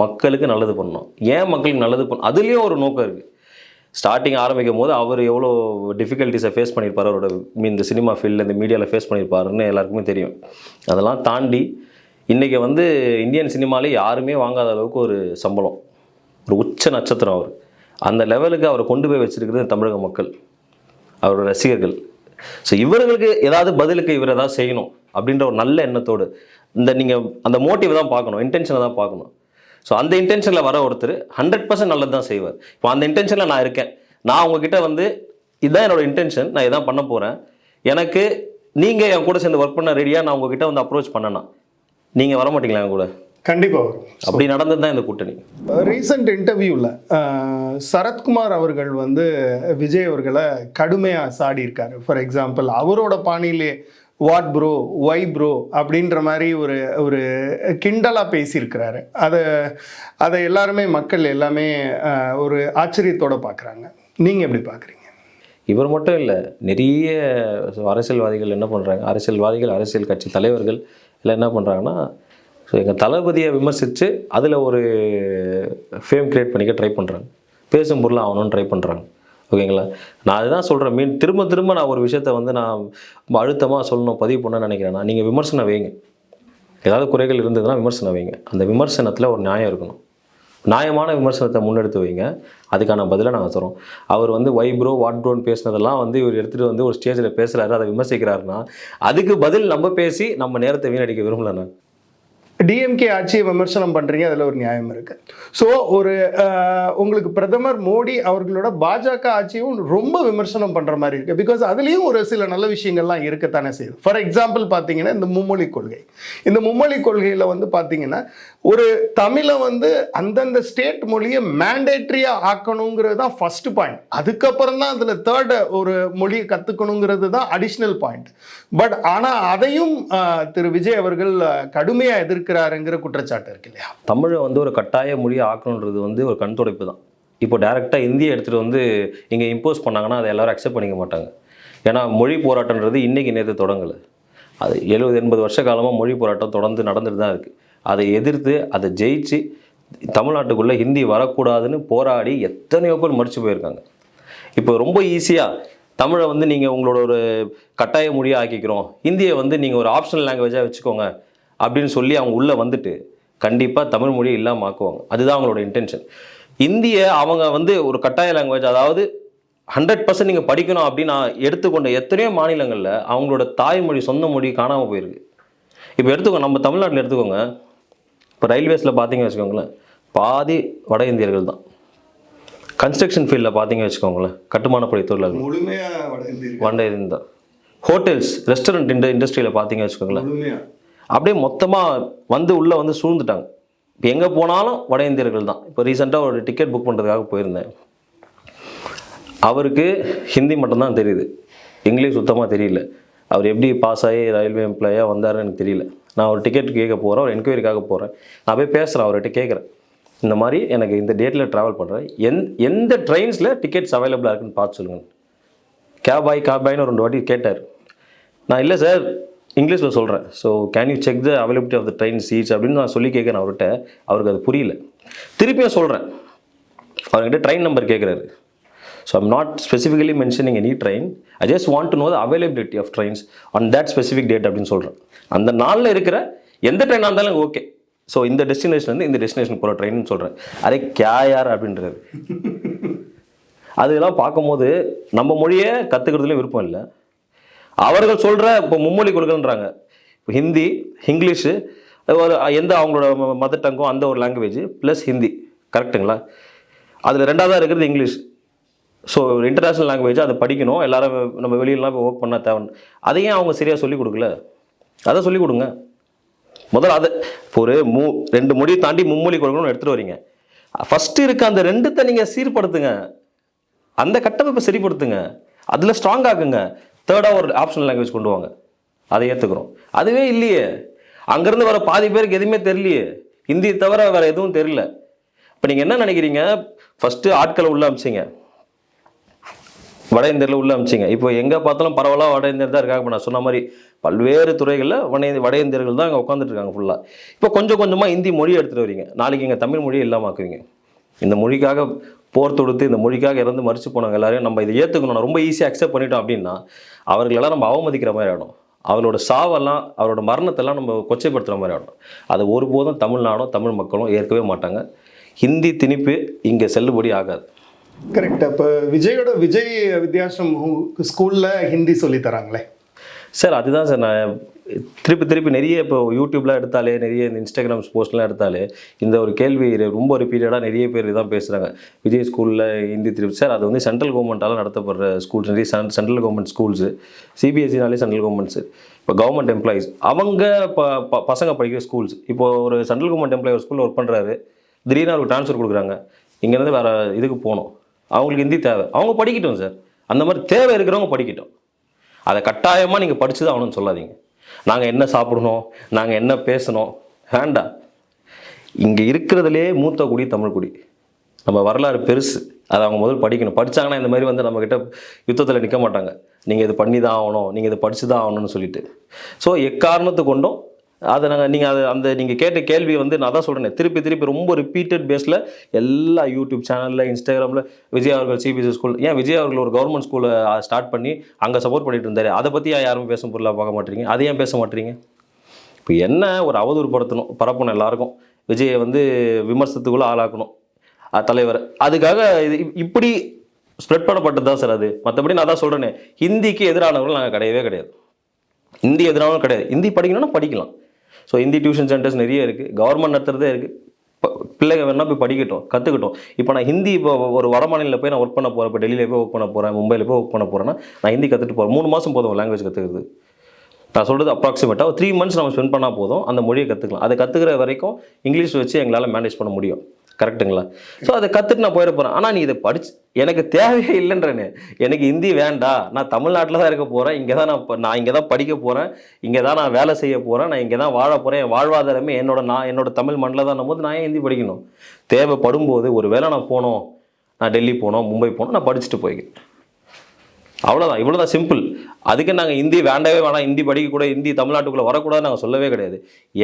மக்களுக்கு நல்லது பண்ணணும். ஏன் மக்களுக்கு நல்லது பண்ணணும் அதுலேயும் ஒரு நோக்கம் இருக்குது ஸ்டார்டிங் ஆரம்பிக்கும் போது அவர் எவ்வளோ டிஃபிகல்ட்டிஸை ஃபேஸ் பண்ணியிருப்பார் அவரோட இந்த சினிமா ஃபீல்டில் இந்த மீடியாவில் ஃபேஸ் பண்ணியிருப்பாருன்னு எல்லாருக்குமே தெரியும். அதெல்லாம் தாண்டி இன்றைக்கி வந்து இந்தியன் சினிமாலே யாருமே வாங்காத அளவுக்கு ஒரு சம்பளம். ஒரு உச்ச நட்சத்திரம் அவர். அந்த லெவலுக்கு அவரை கொண்டு போய் வச்சுருக்கிறது தமிழக மக்கள். அவரோட ரசிகர்கள். ஸோ இவர்களுக்கு ஏதாவது பதிலுக்கு இவர் ஏதாவது செய்யணும் அப்படின்ற ஒரு நல்ல எண்ணத்தோடு இந்த நீங்கள் அந்த மோட்டிவ் தான் பார்க்கணும். இன்டென்ஷனை தான் பார்க்கணும். ஸோ அந்த இன்டென்ஷனில் வர ஒருத்தர் ஹண்ட்ரட் பர்சன்ட் நல்லது தான் செய்வார். இப்போ அந்த இன்டென்ஷனில் நான் இருக்கேன். நான் உங்ககிட்ட வந்து இதுதான் என்னோட இன்டென்ஷன் நான் இதான் பண்ண போகிறேன் எனக்கு நீங்கள் என் கூட சேர்ந்து ஒர்க் பண்ண ரெடியாக நான் உங்ககிட்ட வந்து அப்ரோச் பண்ணனா நீங்கள் வர மாட்டீங்களா என் கூட? கண்டிப்பாக அப்படி நடந்தது தான் இந்த கூட்டணி. ரீசெண்ட் இன்டர்வியூவில் சரத்குமார் அவர்கள் வந்து விஜய் அவர்களை கடுமையாக சாடி இருக்காரு ஃபார் எக்ஸாம்பிள் அவரோட பாணியிலே வாட் ப்ரோ ஒய் ப்ரோ அப்படின்ற மாதிரி ஒரு ஒரு கிண்டலாக பேசியிருக்கிறாரு. அதை அதை எல்லாருமே மக்கள் எல்லாமே ஒரு ஆச்சரியத்தோடு பார்க்குறாங்க நீங்கள் எப்படி பார்க்குறீங்க இவர் மட்டும் இல்லை நிறைய அரசியல்வாதிகள் என்ன பண்ணுறாங்க அரசியல்வாதிகள் அரசியல் கட்சி தலைவர்கள் எல்லாம் என்ன பண்ணுறாங்கன்னா ஸோ எங்கள் தளபதியை விமர்சித்து அதில் ஒரு ஃபேம் கிரியேட் பண்ணிக்க ட்ரை பண்ணுறாங்க பேசும் பொருள் ஆகணும்னு ட்ரை பண்ணுறாங்க ஓகேங்களா? நான் அதுதான் சொல்கிறேன் மீன் திரும்ப திரும்ப நான் ஒரு விஷயத்த வந்து நான் அழுத்தமாக சொல்லணும் பதிவு பண்ண நினைக்கிறேன்னா நீங்கள் விமர்சனம் வைங்க. ஏதாவது குறைகள் இருந்ததுன்னா விமர்சனம் வைங்க. அந்த விமர்சனத்தில் ஒரு நியாயம் இருக்கணும். நியாயமான விமர்சனத்தை முன்னெடுத்து வைங்க. அதுக்கான பதிலை நாங்கள் தரோம் அவர் வந்து வை ப்ரோ பேசினதெல்லாம் வந்து இவர் எடுத்துகிட்டு வந்து ஒரு ஸ்டேஜில் பேசுகிறாரு அதை விமர்சிக்கிறாருன்னா அதுக்கு பதில் நம்ம பேசி நம்ம நேரத்தை வீணடிக்க விரும்பலை நான் டிஎம்கே ஆட்சியை விமர்சனம் பண்ணுறீங்க அதில் ஒரு நியாயம் இருக்குது ஸோ ஒரு உங்களுக்கு பிரதமர் மோடி அவர்களோட பாஜக ஆட்சியும் ரொம்ப விமர்சனம் பண்ணுற மாதிரி இருக்குது பிகாஸ் அதுலேயும் ஒரு சில நல்ல விஷயங்கள்லாம் இருக்கத்தானே செய்யுது. ஃபார் எக்ஸாம்பிள் பார்த்தீங்கன்னா இந்த மும்மொழி கொள்கை. இந்த மும்மொழி கொள்கையில் வந்து பார்த்தீங்கன்னா ஒரு தமிழை வந்து அந்தந்த ஸ்டேட் மொழியை மேண்டேட்ரியாக ஆக்கணுங்கிறது தான் ஃபர்ஸ்ட் பாயிண்ட் அதுக்கப்புறம் தான் அதில் தேர்ட் ஒரு மொழியை கற்றுக்கணுங்கிறது தான் அடிஷ்னல் பாயிண்ட் பட் ஆனால் அதையும் திரு விஜய் அவர்கள் கடுமையாக எதிர்க்கிறாருங்கிற குற்றச்சாட்டு இருக்கு இல்லையா? தமிழை வந்து ஒரு கட்டாய மொழியை ஆக்கணுன்றது வந்து ஒரு கண் துடைப்பு தான். இப்போ டேரெக்டாக இந்தியை எடுத்துகிட்டு வந்து இங்கே இம்போஸ் பண்ணாங்கன்னா அதை எல்லாரும் அக்செப்ட் பண்ணிக்க மாட்டாங்க. ஏன்னா மொழி போராட்டன்றது இன்றைக்கி நேற்று தொடங்கலை. அது எழுபது எண்பது வருஷ காலமாக மொழி போராட்டம் தொடர்ந்து நடந்துட்டு தான் இருக்குது அதை எதிர்த்து அதை ஜெயிச்சு தமிழ்நாட்டுக்குள்ளே ஹிந்தி வரக்கூடாதுன்னு போராடி எத்தனையோ பேர் மறிச்சு போயிருக்காங்க. இப்போ ரொம்ப ஈஸியாக தமிழை வந்து நீங்கள் உங்களோட ஒரு கட்டாய மொழியாக ஆக்கிக்கிறோம். ஹிந்தியை வந்து நீங்கள் ஒரு ஆப்ஷனல் லாங்குவேஜாக வச்சுக்கோங்க அப்படின்னு சொல்லி அவங்க உள்ளே வந்துட்டு கண்டிப்பாக தமிழ் மொழியை இல்லாமல் ஆக்குவாங்க. அதுதான் அவங்களோட இன்டென்ஷன் இந்தியை அவங்க வந்து ஒரு கட்டாய லாங்குவேஜ் அதாவது ஹண்ட்ரட் பர்சன்ட் நீங்கள் படிக்கணும் அப்படின்னு நான் எடுத்துக்கொண்ட எத்தனையோ மாநிலங்களில் அவங்களோட தாய்மொழி சொந்த மொழி காணாமல் போயிருக்கு. இப்போ எடுத்துக்கோங்க நம்ம தமிழ்நாட்டில் எடுத்துக்கோங்க. இப்போ ரயில்வேஸில் பார்த்தீங்க வச்சுக்கோங்களேன் பாதி வட இந்தியர்கள் தான். கன்ஸ்ட்ரக்ஷன் ஃபீல்டில் பார்த்தீங்க வச்சுக்கோங்களேன் கட்டுமான பணி தொழிலாளர்கள் முழுமையா வட இந்திய வண்டை இருந்தால் ஹோட்டல்ஸ் ரெஸ்டாரண்ட் இந்த இண்டஸ்ட்ரியில் பார்த்தீங்க வச்சுக்கோங்களேன். அப்படியே மொத்தமாக வந்து உள்ளே வந்து சூழ்ந்துட்டாங்க. இப்போ எங்கே போனாலும் வட இந்தியர்கள் தான். இப்போ ரீசெண்டாக ஒரு டிக்கெட் புக் பண்ணுறதுக்காக போயிருந்தேன். அவருக்கு ஹிந்தி மட்டும்தான் தெரியுது. இங்கிலீஷ் சுத்தமாக தெரியல. அவர் எப்படி பாஸ் ஆகி ரயில்வே எம்ப்ளாயாக வந்தாருன்னு எனக்கு தெரியல. நான் ஒரு டிக்கெட் கேட்க போகிறேன் ஒரு என்கொயரிக்காக போகிறேன் நான் போய் பேசுகிறேன் அவர்கிட்ட கேட்குறேன். இந்த மாதிரி எனக்கு இந்த டேட்டில் ட்ராவல் பண்ணுறேன் எந் எந்த ட்ரெயின்ஸில் டிக்கெட்ஸ் அவைலபிளாக இருக்குன்னு பார்த்து சொல்லுங்கள் கேப் பாய் கேப் பாய்னு ஒரு ரெண்டு வாட்டி கேட்டார். நான் இல்லை சார் இங்கிலீஷில் சொல்கிறேன் so can you check the availability of the train seats அப்படின்னு நான் சொல்லி கேட்குறேன் அவர்கிட்ட. அவருக்கு அது புரியல. திருப்பியும் சொல்கிறேன் அவர்கிட்ட ட்ரெயின் நம்பர் கேட்குறாரு. So I'm not specifically mentioning any train I just want to know the availability of trains on that specific date அப்படின்னு சொல்கிறேன் அந்த நாளில் இருக்கிற எந்த ட்ரெயினாக இருந்தாலும் ஓகே ஸோ இந்த டெஸ்டினேஷன் இந்த டெஸ்டினேஷன் போகிற ட்ரெயின்னு சொல்கிறேன் அரே கே யார் அப்படின்றாரு அதெல்லாம் பார்க்கும்போது நம்ம மொழியை கற்றுக்கிறதுலையும் விருப்பம் இல்லை. அவர்கள் சொல்கிற இப்போ மும்மொழி கொள்கைன்றாங்க இப்போ ஹிந்தி இங்கிலீஷு ஒரு எந்த அவங்களோட மதர் டங்கோ அந்த ஒரு லாங்குவேஜ் ப்ளஸ் ஹிந்தி. கரெக்ட்டுங்களா அதில் ரெண்டாவதாக இருக்கிறது இங்கிலீஷ். ஸோ இன்டர்நேஷ்னல் லாங்குவேஜ் அதை படிக்கணும். எல்லாரும் நம்ம வெளியிலலாம் போய் ஒர்க் பண்ண தேவை அதையும் அவங்க சரியாக சொல்லிக் கொடுக்கல. அதை சொல்லிக் கொடுங்க. முதல்ல அதை இப்போ ஒரு மூ ரெண்டு மொழியை தாண்டி மும்மொழி கொடுக்கணும்னு எடுத்துகிட்டு வரீங்க. ஃபஸ்ட்டு இருக்க அந்த ரெண்டுத்தை நீங்கள் சீர்படுத்துங்க. அந்த கட்டமைப்பை சரிப்படுத்துங்க. அதில் ஸ்ட்ராங் ஆக்குங்க. தேர்டாக ஒரு ஆப்ஷனல் லாங்குவேஜ் கொண்டு வாங்க. அதை ஏற்றுக்கிறோம் அதுவே இல்லையே. அங்கேருந்து வர பாதி பேருக்கு எதுவுமே தெரியலையே. ஹிந்தியை தவிர வேறு எதுவும் தெரியல. இப்போ நீங்கள் என்ன நினைக்கிறீங்க? ஃபஸ்ட்டு ஆட்களை உள்ள அமிச்சிங்க வட இந்தியாவில் உள்ள அமிச்சிங்க. இப்போ எங்கே பார்த்தாலும் பரவலாக வட இந்தியர் தான் இருக்காங்க நான் சொன்ன மாதிரி பல்வேறு துறைகளில் வட வட இந்தியர்கள் தான் அங்கே உட்காந்துட்டு இருக்காங்க ஃபுல்லாக இப்போ கொஞ்சம் கொஞ்சமாக ஹிந்தி மொழி எடுத்துகிட்டு வரீங்க. நாளைக்கு இங்கே தமிழ் மொழியை இல்லாமல் ஆக்குவீங்க. இந்த மொழிக்காக போர் தொடுத்து இந்த மொழிக்காக இறந்து மறிச்சு போனவங்க எல்லாரையும் நம்ம இதை ஏற்றுக்கணும் ரொம்ப ஈஸியாக அக்செப்ட் பண்ணிட்டோம் அப்படின்னா அவர்களெல்லாம் நம்ம அவமதிக்கிற மாதிரி ஆகிடும் அவரோட சாவெல்லாம் அவரோட மரணத்தெல்லாம் நம்ம கொச்சைப்படுத்துகிற மாதிரி ஆகிடும் அது ஒருபோதும் தமிழ்நாடும் தமிழ் மக்களும் ஏற்கவே மாட்டாங்க. ஹிந்தி திணிப்பு இங்கே செல்லுபடி ஆகாது. கரெக்ட் அப்போ விஜயோட விஜய் வித்யாசிரம் ஸ்கூலில் ஹிந்தி சொல்லி தராங்களே. சார் அதுதான் சார். நான் திருப்பி திருப்பி நிறைய இப்போ யூடியூப்லாம் எடுத்தாலே நிறைய இந்த இன்ஸ்டாகிராம்ஸ் போஸ்ட்லாம் எடுத்தாலே இந்த ஒரு கேள்வி ரொம்ப ரிப்பீட்டடாக நிறைய பேர் இதான் பேசுகிறாங்க விஜய் ஸ்கூலில் ஹிந்தி திருப்பி சார் அது வந்து சென்ட்ரல் கவர்மெண்ட்டால் நடத்தப்படுற ஸ்கூல்ஸ் நிறைய சென்ட்ரல் கவர்மெண்ட் ஸ்கூல்ஸு சிபிஎஸ்சினாலே சென்ட்ரல் கவர்மெண்ட்ஸு இப்போ கவர்மெண்ட் எம்ப்ளாயிஸ் அவங்க ப ப- பசங்க படிக்கிற ஸ்கூல்ஸ் இப்போ ஒரு சென்ட்ரல் கவர்மெண்ட் எம்ப்ளாயி ஒரு ஸ்கூலில் ஒர்க் பண்ணுறாரு திடீர்னு அவருக்கு ட்ரான்ஸ்ஃபர் கொடுக்குறாங்க. இங்கேருந்து வேறு இதுக்கு போகணும். அவங்களுக்கு ஹிந்தி தேவை. அவங்க படிக்கட்டும் சார் அந்த மாதிரி தேவை இருக்கிறவங்க படிக்கட்டும். அதை கட்டாயமாக நீங்கள் படித்து தான் ஆகணும்னு சொல்லாதீங்க. நாங்கள் என்ன சாப்பிடணும் நாங்கள் என்ன பேசணும் வேண்டாம். இங்கே இருக்கிறதுலே மூத்த குடி தமிழ் குடி. நம்ம வரலாறு பெருசு. அதை அவங்க முதல் படிக்கணும். படிச்சாங்கன்னா இந்த மாதிரி வந்து நம்மக்கிட்ட யுத்தத்தில் நிற்க மாட்டாங்க. நீங்கள் இது பண்ணி தான் ஆகணும் நீங்கள் இது படித்து தான் ஆகணும்னு சொல்லிட்டு. ஸோ எக்காரணத்து கொண்டும் அதை நாங்கள் நீங்கள் அதை அந்த நீங்கள் கேட்ட கேள்வி வந்து நான் தான் சொல்கிறேன் திருப்பி திருப்பி ரொம்ப ரிப்பீட்டட் பேஸில் எல்லா யூடியூப் சேனலில் இன்ஸ்டாகிராமில் விஜய் அவர்கள் சிபிஎஸ்சி ஸ்கூல் ஏன் விஜய் அவர்கள் ஒரு கவர்மெண்ட் ஸ்கூலை ஸ்டார்ட் பண்ணி அங்கே சப்போர்ட் பண்ணிட்டு இருந்தார். அதை பற்றி யாருமே யாரும் பேசும் பொருளாக பார்க்க மாட்டீங்க அதையும் பேச மாட்டீங்க இப்போ என்ன ஒரு அவதூறு படுத்தணும் பரப்பணும் எல்லாருக்கும். விஜயை வந்து விமர்சனத்துக்குள்ளே ஆளாக்கணும். தலைவர். அதுக்காக இது இப்- இப்படி ஸ்ப்ரெட் பண்ணப்பட்டது தான் சார் அது. மற்றபடி நான் தான் சொல்கிறேனே ஹிந்திக்கு எதிரானவர்கள் நாங்கள் கிடையவே கிடையாது. ஹிந்தி எதிரானவர்கள் கிடையாது. ஹிந்தி படிக்கணும்னா படிக்கலாம். ஸோ ஹிந்தி டியூஷன் சென்டர்ஸ் நிறைய இருக்குது கவர்மெண்ட் நடத்துறதே இருக்குது பிள்ளைங்க வேணா போய் படிக்கட்டும் கற்றுக்கட்டும் இப்போ நான் ஹிந்தி இப்போ ஒரு வட மாநிலத்தில் போய் நான் ஒர்க் பண்ண போகிறேன் இப்போ டெல்லியில் போய் ஒர்க் பண்ண போகிறேன் மும்பையில் போய் ஒர்க் பண்ண போகிறேன்னா நான் ஹிந்தி கற்றுட்டு போகிறேன் மூணு மாதம் போதும் லாங்குவேஜ் கற்றுக்கிறது நான் சொல்கிறது அப்ராக்சிமேட்டாக ஒரு த்ரீ மந்த்ஸ் நம்ம ஸ்பெண்ட் பண்ணால் போதும். அந்த மொழியை கற்றுக்கலாம் அதை கற்றுக்கிற வரைக்கும் இங்கிலீஷ் வச்சு எங்களால் மேனேஜ் பண்ண முடியும். கரெக்ட்டுங்களா ஸோ அதை கற்றுட்டு நான் போயிட போகிறேன் ஆனால் நீ இதை படிச்சு எனக்கு தேவையே இல்லைன்றேனே. எனக்கு ஹிந்தி வேண்டாம் நான் தமிழ்நாட்டில் தான் இருக்க போகிறேன் இங்கே தான் நான் நான் இங்கே தான் படிக்க போகிறேன் இங்கே தான் நான் வேலை செய்ய போகிறேன் நான் இங்கே தான் வாழ போகிறேன் என் வாழ்வாதாரமே என்னோட நான் என்னோட தமிழ் மண்ணில் தான் போது நான் ஏன் ஹிந்தி படிக்கணும்? தேவைப்படும் போது ஒரு வேளை நான் போனோம். நான் டெல்லி போனோம். மும்பை போனோம். நான் படிச்சுட்டு போய்க்கிறேன். அவ்வளோதான் இவ்வளோதான் சிம்பிள். அதுக்கு நாங்கள் ஹிந்தி வேண்டவே வேணாம். ஹிந்தி படிக்கக்கூட ஹிந்தி தமிழ்நாட்டுக்குள்ளே வரக்கூடாது நாங்கள் சொல்லவே கிடையாது.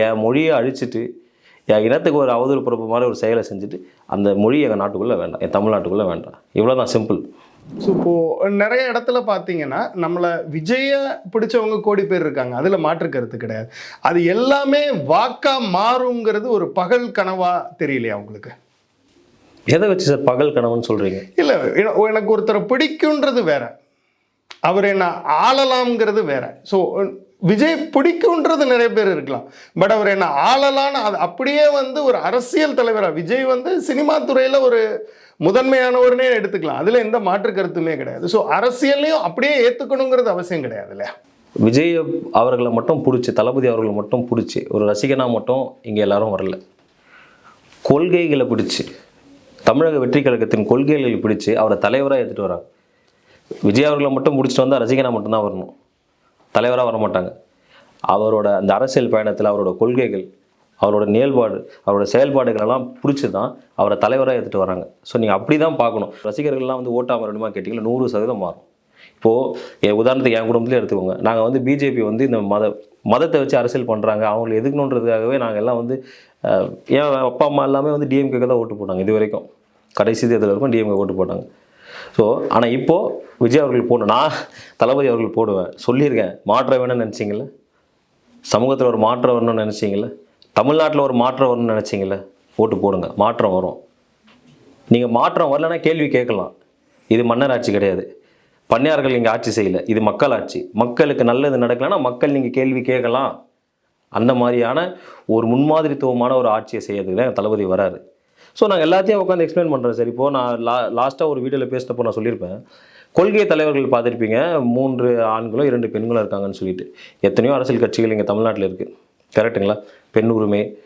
என் மொழியை அழிச்சிட்டு என் இனத்துக்கு ஒரு அவதூறு பிறப்பு மாதிரி ஒரு செயலை செஞ்சுட்டு அந்த மொழி எங்கள் நாட்டுக்குள்ளே வேண்டாம் என் தமிழ்நாட்டுக்குள்ளே வேண்டாம். இவ்வளோதான் சிம்பிள் ஸோ இப்போ நிறைய இடத்துல பார்த்தீங்கன்னா நம்மளை விஜய பிடிச்சவங்க கோடி பேர் இருக்காங்க. அதில் மாற்று கருத்து கிடையாது. அது எல்லாமே வாக்கா மாறுங்கிறது ஒரு பகல் கனவா தெரியலையா உங்களுக்கு? எதை வச்சு சார் பகல் கனவுன்னு சொல்கிறீங்க இல்லை எனக்கு ஒருத்தரை பிடிக்குன்றது வேற. அவர் என்ன ஆளலாம்ங்கிறது வேற. ஸோ விஜய் பிடிக்குன்றது நிறைய பேர் இருக்கலாம். பட் அவர் என்ன ஆளலான அது அப்படியே வந்து ஒரு அரசியல் தலைவராக விஜய் வந்து சினிமா துறையில் ஒரு முதன்மையானவர்னே எடுத்துக்கலாம். அதில் எந்த மாற்று கருத்துமே கிடையாது. ஸோ அரசியல்லையும் அப்படியே ஏற்றுக்கணுங்கிறது அவசியம் கிடையாது இல்லையா? விஜய் அவர்களை மட்டும் பிடிச்சி தளபதி அவர்களை மட்டும் பிடிச்சி ஒரு ரசிகனா மட்டும் இங்கே எல்லாரும் வரல. கொள்கைகளை பிடிச்சி தமிழக வெற்றி கழகத்தின் கொள்கைகளை பிடிச்சி அவரை தலைவராக எடுத்துகிட்டு வராங்க. விஜய் அவர்களை மட்டும் பிடிச்சிட்டு வந்தால் ரசிகனா மட்டும்தான் வரணும். தலைவராக வர மாட்டாங்க அவரோட அந்த அரசியல் பயணத்தில் அவரோட கொள்கைகள் அவரோட நியல்பாடு அவரோட செயல்பாடுகள் எல்லாம் பிடிச்சி தான் அவரை தலைவராக எடுத்துகிட்டு வராங்க. ஸோ நீங்கள் அப்படி தான் பார்க்கணும். ரசிகர்கள்லாம் வந்து ஓட்டாமல் ரெண்டுமா கேட்டிங்கன்னா நூறு சதவீதம் மாறும். இப்போது என் உதாரணத்துக்கு என் குடும்பத்திலே எடுத்துக்கோங்க. நாங்கள் வந்து பிஜேபி வந்து இந்த மத மதத்தை வச்சு அரசியல் பண்ணுறாங்க அவங்களை எதுக்கணுன்றதுக்காகவே நாங்கள் எல்லாம் வந்து என் அப்பா அம்மா எல்லாமே வந்து டிஎம்கேக்கு தான் ஓட்டு போட்டாங்க. இது வரைக்கும். கடைசி தேர்தல் வரைக்கும் டிஎம்கே ஓட்டு போட்டாங்க. ஸோ ஆனால் இப்போது விஜய் அவர்கள் போடணும் நான் தளபதி அவர்கள் போடுவேன். சொல்லியிருக்கேன் மாற்றம் வேணும்னு நினச்சிங்கள சமூகத்தில் ஒரு மாற்றம் வரணும்னு நினச்சிங்கள தமிழ்நாட்டில் ஒரு மாற்றம் வரணும்னு நினச்சிங்கள ஓட்டு போடுங்க மாற்றம் வரும். நீங்கள் மாற்றம் வரலன்னா கேள்வி கேட்கலாம். இது மன்னர் ஆட்சி கிடையாது. பன்னியார்கள் இங்கே ஆட்சி செய்யலை. இது மக்கள் ஆட்சி. மக்களுக்கு நல்லது நடக்கலைன்னா மக்கள் நீங்கள் கேள்வி கேட்கலாம். அந்த மாதிரியான ஒரு முன்மாதிரித்துவமான ஒரு ஆட்சியை செய்யறதுக்கு தான் தளபதி வராரு. ஸோ நாங்கள் எல்லாத்தையும் உட்காந்து எக்ஸ்பிளைன் பண்ணுறேன் சார் இப்போது நான் லா லாஸ்ட்டாக ஒரு வீடியோவில் பேசினப்போ நான் சொல்லியிருப்பேன். கொள்கை தலைவர்கள் பார்த்துருப்பீங்க. மூன்று ஆண்களும் இரண்டு பெண்களும் இருக்காங்கன்னு சொல்லிட்டு. எத்தனையோ அரசியல் கட்சிகள் இங்கே தமிழ்நாட்டில் இருக்குது கரெக்ட்டுங்களா பெண் உரிமை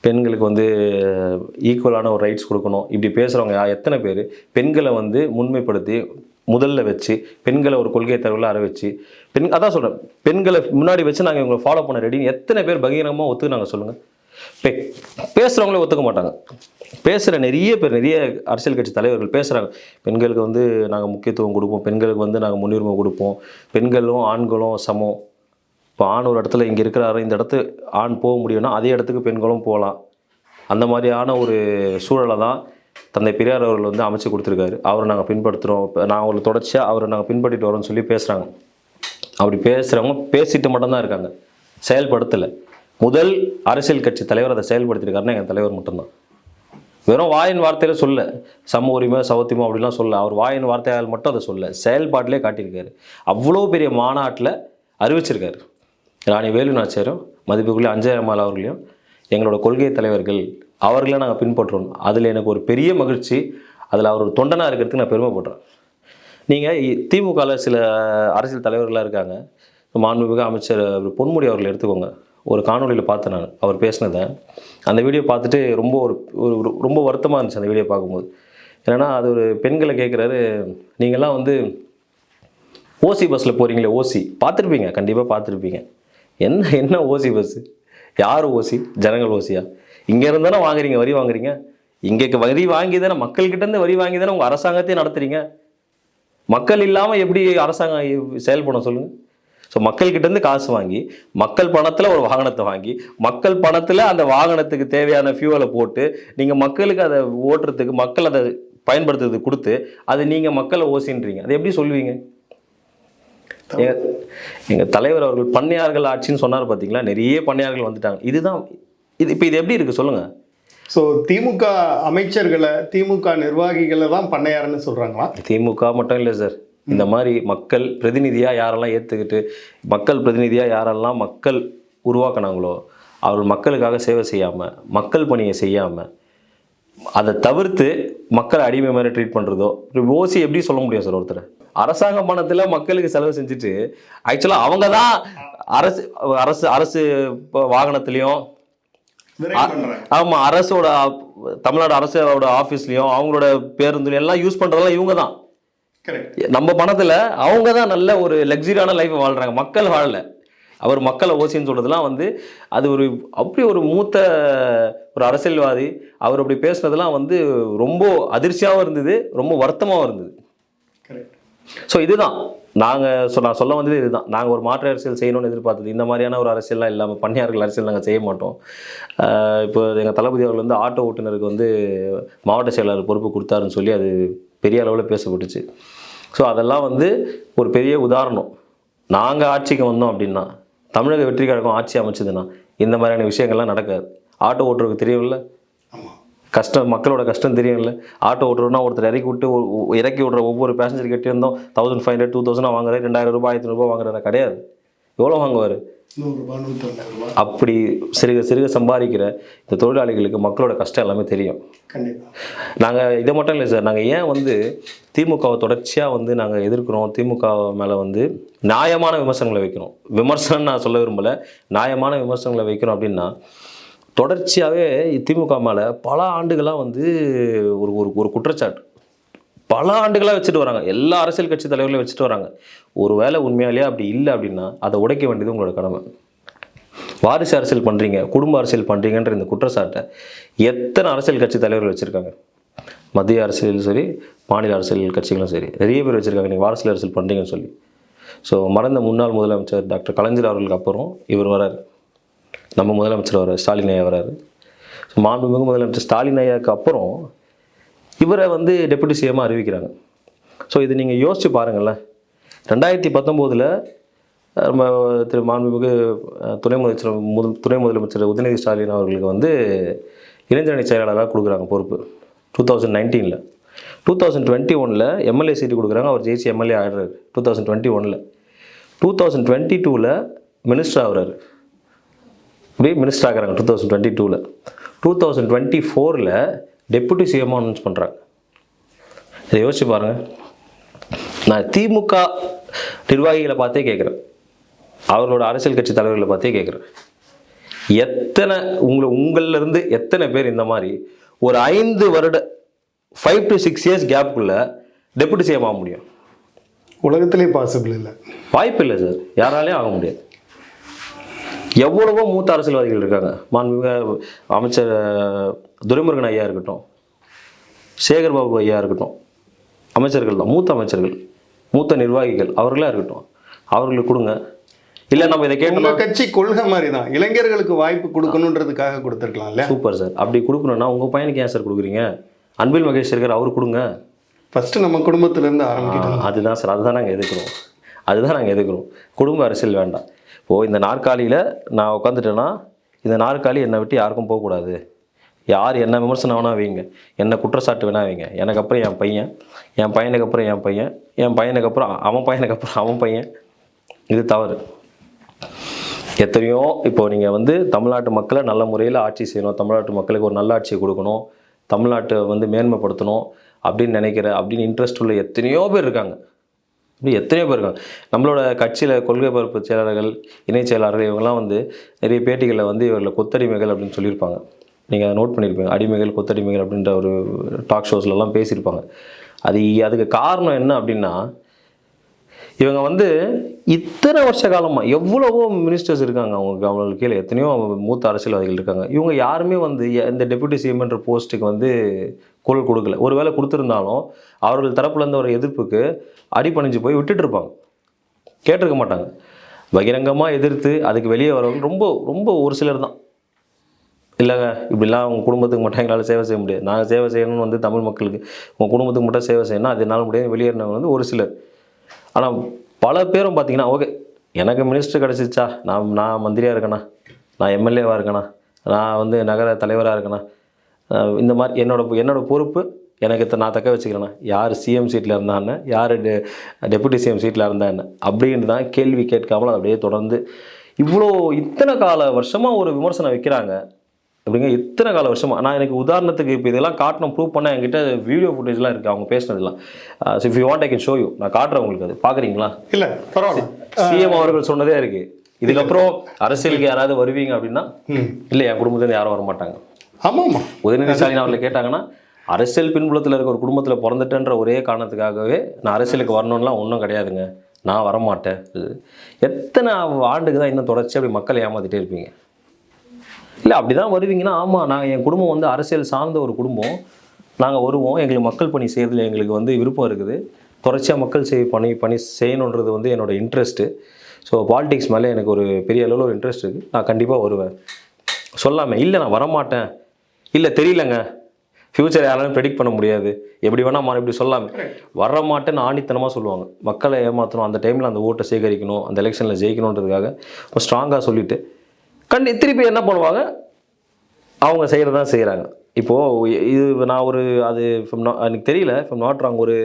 பெண்களுக்கு வந்து ஈக்குவலான ஒரு ரைட்ஸ் கொடுக்கணும். இப்படி பேசுகிறவங்க யா- எத்தனை பேர்? பெண்களை வந்து முன்மைப்படுத்தி முதல்ல வச்சு பெண்களை ஒரு கொள்கை தலைவர்களாக அறிவிச்சு பெண் அதான் சொல்கிறேன் பெண்களை முன்னாடி வச்சு நாங்கள் இவங்களை ஃபாலோ பண்ண ரெடின்னு எத்தனை பேர் பகிரங்கமாக ஒத்துக்குனாங்க சொல்லுங்கள் பே பேசுகிறவங்களே ஒத்துக்க மாட்டாங்க. பேசுகிற நிறைய பேர் நிறைய அரசியல் கட்சி தலைவர்கள் பேசுகிறாங்க பெண்களுக்கு வந்து நாங்கள் முக்கியத்துவம் கொடுப்போம். பெண்களுக்கு வந்து நாங்கள் முன்னுரிமை கொடுப்போம். பெண்களும் ஆண்களும் சமம். இப்போ ஆண் ஒரு இடத்துல இங்கே இருக்கிறாரு இந்த இடத்து ஆண் போக முடியும்னா அதே இடத்துக்கு பெண்களும் போகலாம். அந்த மாதிரியான ஒரு சூழலை தான் தந்தை பெரியார் அவர்கள் வந்து அமைச்சு கொடுத்துருக்காரு. அவரை நாங்கள் பின்பற்றுறோம். இப்போ நான் அவங்களை தொடர்ச்சியாக அவரை நாங்கள் பின்பற்றிட்டு வரோம்னு சொல்லி பேசுகிறாங்க அப்படி பேசுகிறவங்க பேசிட்டு மட்டும்தான் இருக்காங்க. செயல்படுத்தலை. முதல் அரசியல் கட்சி தலைவர் அதை செயல்படுத்தியிருக்காருன்னா எங்கள் தலைவர் மட்டும்தான். வெறும் வாயின் வார்த்தையில சொல்ல. சம உரிமை சௌத்தியமோ அப்படிலாம் சொல்ல. அவர் வாயின் வார்த்தையால் மட்டும் அதை சொல்ல. செயல்பாட்டிலே காட்டியிருக்காரு. அவ்வளோ பெரிய மாநாட்டில் அறிவிச்சிருக்காரு. ராணி வேலு நாச்சியாரும் மதிப்புக்குள்ளே அஞ்சயமால் அவர்களையும் எங்களோட கொள்கை தலைவர்கள் அவர்களே நாங்கள் பின்பற்றுறோம். அதில் எனக்கு ஒரு பெரிய மகிழ்ச்சி. அதில் அவர் ஒரு தொண்டனாக இருக்கிறதுக்கு நான் பெருமைப்படுறேன். நீங்கள் திமுகவில் சில அரசியல் தலைவர்களாக இருக்காங்க. மாண்புமிகு அமைச்சர் பொன்முடி அவர்கள் எடுத்துக்கோங்க. ஒரு காணொளியில் பார்த்தேன் நான். அவர் பேசினதை. அந்த வீடியோ பார்த்துட்டு ரொம்ப ஒரு ஒரு ஒரு- ரொம்ப வருத்தமாக இருந்துச்சு அந்த வீடியோ பார்க்கும்போது. ஏன்னா அது ஒரு பெண்களை கேட்குறாரு நீங்கள்லாம் வந்து ஓசி பஸ்ஸில் போகிறீங்களே ஓசி. பார்த்துருப்பீங்க கண்டிப்பாக பார்த்துருப்பீங்க. என்ன என்ன ஓசி பஸ்ஸு? யார் ஓசி? ஜனங்கள் ஓசியா? இங்கே இருந்தானே வாங்குறீங்க வரி வாங்குறீங்க? இங்கே வரி வாங்கி தானே மக்கள்கிட்டேருந்து வரி வாங்கி தானே உங்கள் அரசாங்கத்தையும் நடத்துறீங்க? மக்கள் இல்லாமல் எப்படி அரசாங்கம் செயல்படும் சொல்லுங்கள் ஸோ மக்கள்கிட்டேருந்து காசு வாங்கி மக்கள் பணத்தில் ஒரு வாகனத்தை வாங்கி மக்கள் பணத்தில் அந்த வாகனத்துக்கு தேவையான ஃபியூவலை போட்டு நீங்கள் மக்களுக்கு அதை ஓட்டுறதுக்கு மக்கள் அதை பயன்படுத்துறதுக்கு கொடுத்து அது நீங்கள் மக்களை ஓசின்றீங்க. அதை எப்படி சொல்லுவீங்க? எங்க எங்க தலைவர் அவர்கள் பண்ணையார்கள் ஆட்சின்னு சொன்னார் பார்த்தீங்களா நிறைய பண்ணையார்கள் வந்துட்டாங்க. இதுதான் இது இப்போ இது எப்படி இருக்கு? சொல்லுங்க. ஸோ திமுக அமைச்சர்களை திமுக நிர்வாகிகளை தான் பண்ணையாருன்னு சொல்கிறாங்களா திமுக மட்டும் இல்லை சார் இந்த மாதிரி மக்கள் பிரதிநிதியாக யாரெல்லாம் ஏற்றுக்கிட்டு மக்கள் பிரதிநிதியாக யாரெல்லாம் மக்கள் உருவாக்குனாங்களோ அவர்கள் மக்களுக்காக சேவை செய்யாமல் மக்கள் பணியை செய்யாமல் அதை தவிர்த்து மக்களை அடிமை மாதிரி ட்ரீட் பண்ணுறதோ ஓசி எப்படி சொல்ல முடியும் சார் ஒருத்தர்? அரசாங்க பணத்தில் மக்களுக்கு செலவு செஞ்சுட்டு ஆக்சுவலாக அவங்க தான் அரசு அரசு அரசு வாகனத்துலேயும் ஆமா அரசோட தமிழ்நாடு அரசோட ஆஃபீஸ்லயும் அவங்களோட பேருந்துலையும் எல்லாம் யூஸ் பண்றதெல்லாம் இவங்க தான் நம்ம பணத்துல அவங்க தான் நல்ல ஒரு லக்ஸரியான லைஃப் வாழ்றாங்க. மக்கள் வாழல. அவர் மக்களை ஓசின்னு சொல்றதெல்லாம் வந்து அது ஒரு அப்படி ஒரு மூத்த ஒரு அரசியல்வாதி அவர் அப்படி பேசுனதெல்லாம் வந்து ரொம்ப அதிர்ச்சியாகவும் இருந்தது ரொம்ப வருத்தமாகவும் இருந்தது. ஸோ இதுதான். நாங்கள் சொ நான் சொல்ல வந்தது இதுதான். நாங்கள் ஒரு மாற்று அரசியல் செய்யணும்னு எதிர்பார்த்தது. இந்த மாதிரியான ஒரு அரசியல்லாம் இல்லாமல் பண்ணையார்கள் அரசியல் நாங்கள் செய்ய மாட்டோம். இப்போ எங்கள் தளபதி அவர்கள் வந்து ஆட்டோ ஓட்டுநருக்கு வந்து மாவட்ட செயலாளர் பொறுப்பு கொடுத்தாருன்னு சொல்லி அது பெரிய அளவில் பேசப்பட்டுச்சு. ஸோ அதெல்லாம் வந்து ஒரு பெரிய உதாரணம். நாங்கள் ஆட்சிக்கு வந்தோம் அப்படின்னா தமிழக வெற்றி கழகம் ஆட்சி அமைச்சதுன்னா இந்த மாதிரியான விஷயங்கள்லாம் நடக்காது. ஆட்டோ ஓட்டுறதுக்கு தெரியவில்லை கஷ்டம் மக்களோட கஷ்டம் தெரியும்ல? ஆட்டோ ஓட்டுறோம்னா ஒருத்தர் இறக்கி விட்டு இறக்கி விடுற ஒவ்வொரு பேசஞ்சர் கிட்டே இருந்தோம் thousand five hundred two thousand வாங்குறாரு ரெண்டாயிரம் ரூபாய் ஆயிரத்தி ரூபாய் வாங்குறாரு கிடையாது. எவ்வளோ வாங்குவார்? அப்படி சிறுக சிறுக சம்பாதிக்கிற இந்த தொழிலாளிகளுக்கு மக்களோட கஷ்டம் எல்லாமே தெரியும். கண்டிப்பாக நாங்கள் இதை மட்டும் இல்லை சார் நாங்கள் ஏன் வந்து திமுகவை தொடர்ச்சியாக வந்து நாங்கள் எதிர்க்கிறோம் திமுக மேலே வந்து நியாயமான விமர்சனங்களை வைக்கிறோம். விமர்சனம் நான் சொல்ல விரும்பலை. நியாயமான விமர்சனங்களை வைக்கிறோம் அப்படின்னா தொடர்ச்சியாகவே திமுக மேலே பல ஆண்டுகளாக வந்து ஒரு ஒரு ஒரு குற்றச்சாட்டு. பல ஆண்டுகளாக வச்சுட்டு வராங்க. எல்லா அரசியல் கட்சி தலைவர்களையும் வச்சுட்டு வராங்க. ஒரு வேலை உண்மையாலேயே அப்படி இல்லை அப்படின்னா அதை உடைக்க வேண்டியது உங்களோட கடமை. வாரிசு அரசியல் பண்ணுறீங்க குடும்ப அரசியல் பண்ணுறீங்கன்ற இந்த குற்றச்சாட்டை எத்தனை அரசியல் கட்சி தலைவர்கள் வச்சுருக்காங்க? மத்திய அரசியலும் சரி மாநில அரசியல் கட்சிகளும் சரி. நிறைய பேர் வச்சுருக்காங்க. நீங்கள் வாரிசு அரசியல் பண்ணுறீங்கன்னு சொல்லி. ஸோ மறந்த முன்னாள் முதலமைச்சர் டாக்டர் கலைஞர் அவர்களுக்கு அப்புறம் இவர் வராரு. நம்ம முதலமைச்சர் வராரு ஸ்டாலின் ஐயா வராரு. ஸோ மாண்புமிகு முதலமைச்சர் ஸ்டாலின் ஐயாவுக்கு அப்புறம் இவரை வந்து டெபுட்டி சிஎம்மாக அறிவிக்கிறாங்க. ஸோ இது நீங்கள் யோசித்து பாருங்களேன். ரெண்டாயிரத்தி பத்தொம்போதில் நம்ம திரு மாண்புமிகு துணை முதலமைச்சர் முதல் துணை முதலமைச்சர் உதயநிதி ஸ்டாலின் அவர்களுக்கு வந்து இளைஞரணி செயலாளராக கொடுக்குறாங்க பொறுப்பு. டூ தௌசண்ட் நைன்டீனில் டூ தௌசண்ட் டுவெண்ட்டி ஒனில் எம்எல்ஏ சீட்டு கொடுக்குறாங்க. அவர் ஜெயிச்சு எம்எல்ஏ ஆடுறாரு டூ தௌசண்ட் டுவெண்ட்டி ஒனில் டூ தௌசண்ட் டுவெண்ட்டி டூவில் மினிஸ்டர் ஆகுறாரு. அப்படியே மினிஸ்டர் ஆகிறாங்க டூ தௌசண்ட் டுவெண்ட்டி டூவில் டூ தௌசண்ட் டுவெண்ட்டி ஃபோரில் டெப்புட்டி சிஎம்மாக அனௌன்ஸ் பண்ணுறாங்க இதை யோசிச்சு பாருங்கள் நான் திமுக நிர்வாகிகளை பார்த்தே கேட்குறேன். அவர்களோட அரசியல் கட்சி தலைவர்களை பார்த்தே கேட்குறேன். எத்தனை உங்களை உங்களிலிருந்து எத்தனை பேர் இந்த மாதிரி ஒரு ஐந்து வருட ஃபைவ் டு சிக்ஸ் இயர்ஸ் கேப்புக்குள்ள டெப்புட்டி சிஎம் ஆக முடியும்? உலகத்திலே பாசிபிள் இல்லை. வாய்ப்பு இல்லை சார் யாராலையும் ஆக முடியாது. எவ்வளவோ மூத்த அரசியல்வாதிகள் இருக்காங்க. மாண்புமிகு அமைச்சர் துரைமுருகன் ஐயா இருக்கட்டும் சேகர் பாபு ஐயா இருக்கட்டும் அமைச்சர்கள் தான் மூத்த அமைச்சர்கள் மூத்த நிர்வாகிகள் அவர்களாக இருக்கட்டும் அவர்களுக்கு கொடுங்க. இல்லை நம்ம இதை உங்க கேட்டோம்னா கட்சி கொள்கை மாதிரி தான் இளைஞர்களுக்கு வாய்ப்பு கொடுக்கணுன்றதுக்காக கொடுத்துருக்கலாம் இல்லையா சூப்பர் சார். அப்படி கொடுக்கணும்னா உங்கள் பையனுக்கு ஏன் சார் கொடுக்குறீங்க? அன்பில் மகேஷ் இருக்கார் அவர் கொடுங்க. ஃபர்ஸ்ட் நம்ம குடும்பத்துல இருந்து ஆரம்பிக்கணும் அதுதான் சார். அதுதான் நாங்கள் எதுக்குறோம் அதுதான் நாங்கள் எதுக்குறோம் குடும்ப அரசியல் வேண்டாம். இப்போது இந்த நாற்காலியில் நான் உட்காந்துட்டேன்னா இந்த நாற்காலி என்னை விட்டு யாருக்கும் போகக்கூடாது. யார் என்ன விமர்சனம் வேணா வைங்க. என்ன குற்றச்சாட்டு வேணா வைங்க. எனக்கு அப்புறம் என் பையன். என் பையனுக்கு அப்புறம் என் பையன். என் பையனுக்கு அப்புறம் அவன் பையனுக்கு அப்புறம் அவன் பையன். இது தவறு. எத்தனையோ இப்போ நீங்கள் வந்து தமிழ்நாட்டு மக்களை நல்ல முறையில் ஆட்சி செய்யணும். தமிழ்நாட்டு மக்களுக்கு ஒரு நல்ல ஆட்சியை கொடுக்கணும். தமிழ்நாட்டை வந்து மேன்மைப்படுத்தணும் அப்படின்னு நினைக்கிற அப்படின்னு இன்ட்ரெஸ்ட் உள்ள எத்தனையோ பேர் இருக்காங்க. இப்படி எத்தனையோ பேர் இருக்காங்க. நம்மளோட கட்சியில் கொள்கை பரப்பு செயலாளர்கள் இணைச் செயலாளர்கள் இவங்கெல்லாம் வந்து நிறைய பேட்டிகளில் வந்து இவர்களை கொத்தடிமைகள் அப்படின்னு சொல்லியிருப்பாங்க. நீங்கள் நோட் பண்ணியிருப்பீங்க. அடிமைகள் கொத்தடிமைகள் அப்படின்ற ஒரு டாக் ஷோஸ்லலாம் பேசியிருப்பாங்க. அது அதுக்கு காரணம் என்ன அப்படின்னா இவங்க வந்து இத்தனை வருஷ காலமாக எவ்வளவோ மினிஸ்டர்ஸ் இருக்காங்க அவங்க அவங்களுக்கு கீழே. எத்தனையோ மூத்த அரசியல்வாதிகள் இருக்காங்க. இவங்க யாருமே வந்து இந்த டெபுட்டி சிஎம்ன்ற போஸ்ட்டுக்கு வந்து குரல் கொடுக்கல. ஒருவேளை கொடுத்துருந்தாலும் அவர்கள் தரப்புலேருந்து ஒரு எதிர்ப்புக்கு அடிபணிஞ்சு போய் விட்டுட்டு இருப்பாங்க. கேட்டிருக்க மாட்டாங்க. பகிரங்கமாக எதிர்த்து அதுக்கு வெளியே வரவங்க ரொம்ப ரொம்ப ஒரு சிலர் தான். இல்லைங்க இப்படிலாம் உங்கள் குடும்பத்துக்கு மட்டும் எங்களால் சேவை செய்ய முடியாது. நாங்கள் சேவை செய்யணும்னு வந்து தமிழ் மக்களுக்கு உங்கள் குடும்பத்துக்கு மட்டும் சேவை செய்யணும் அது என்னால் முடியாது. வெளியேறினவங்க வந்து ஒரு சிலர். ஆனால் பல பேரும் பார்த்தீங்கன்னா ஓகே எனக்கு மினிஸ்டர் கிடச்சிச்சா நான் நான் மந்திரியாக இருக்கேனா? நான் எம்எல்ஏவாக இருக்கேனா? நான் வந்து நகர தலைவராக இருக்கேனா? இந்த மாதிரி என்னோட என்னோட பொறுப்பு எனக்கு நான் தக்க வச்சுக்கிறேன்னா யார் சிஎம் சீட்டில் இருந்தான்னு யார் டெபுட்டி சிஎம் சீட்டில் இருந்தான்னு அப்படின்னு தான் கேள்வி கேட்காமல் அப்படியே தொடர்ந்து இவ்வளோ இத்தனை கால வருஷமாக ஒரு விமர்சனம் வைக்கிறாங்க. அப்படிங்க. இத்தனை கால வருஷமா நான் எனக்கு உதாரணத்துக்கு இப்போ இதெல்லாம் காட்டணும் ப்ரூவ் பண்ண என்கிட்ட வீடியோ ஃபுட்டேஜ்லாம் இருக்குது அவங்க பேசினதெல்லாம். If you want I can show you நான் காட்டுறேன் உங்களுக்கு அது. பார்க்குறீங்களா இல்ல பரவாயில்ல. சிஎம் அவர்கள் சொன்னதே இருக்கு. இதுக்கப்புறம் அரசியலுக்கு யாராவது வருவீங்க அப்படின்னா இல்லை என் குடும்பத்துலேருந்து யாரும் வர மாட்டாங்க ஆமாம்மா உதயநிதி ஸ்டாலின் அவர்களை கேட்டாங்கன்னா அரசியல் பின்புலத்தில் இருக்க ஒரு குடும்பத்தில் பிறந்துட்டேன்ற ஒரே காரணத்துக்காகவே நான் அரசியலுக்கு வரணும்லாம் ஒன்றும் கிடையாதுங்க. நான் வரமாட்டேன். எத்தனை ஆண்டுக்கு தான் இன்னும் தொடர்ச்சி அப்படி மக்களை ஏமாத்திட்டே இருப்பீங்க? இல்லை அப்படி தான் வருவீங்கன்னா ஆமாம் நாங்கள் என் குடும்பம் வந்து அரசியல் சார்ந்த ஒரு குடும்பம். நாங்கள் வருவோம் எங்களுக்கு மக்கள் பணி செய்கிறதுல எங்களுக்கு வந்து விருப்பம் இருக்குது. தொடர்ச்சியாக மக்கள் செய் பணி பணி செய்யணுன்றது வந்து என்னோடய இன்ட்ரெஸ்ட்டு ஸோ பாலிடிக்ஸ் மேலே எனக்கு ஒரு பெரிய அளவில் ஒரு இன்ட்ரெஸ்ட் இருக்குது நான் கண்டிப்பாக வருவேன். சொல்லாமல் இல்லை நான் வரமாட்டேன். இல்லை தெரியலங்க. ஃப்யூச்சர் யாராலும் ப்ரெடிக்ட் பண்ண முடியாது. எப்படி வேணால் மாறி இப்படி சொல்லாமல் வரமாட்டேன்னு ஆணித்தனமாக சொல்லுவாங்க. மக்களை ஏமாற்றணும் அந்த டைமில் அந்த ஓட்டை சேகரிக்கணும் அந்த எலெக்ஷனில் ஜெயிக்கணுன்றதுக்காக ஸ்ட்ராங்காக சொல்லிவிட்டு கண்டி திருப்பி என்ன பண்ணுவாங்க? அவங்க செய்கிறதான் செய்கிறாங்க இப்போது இது நான் ஒரு அது எனக்கு தெரியல. ஃப்ரம் நாட் ராங் ஒரு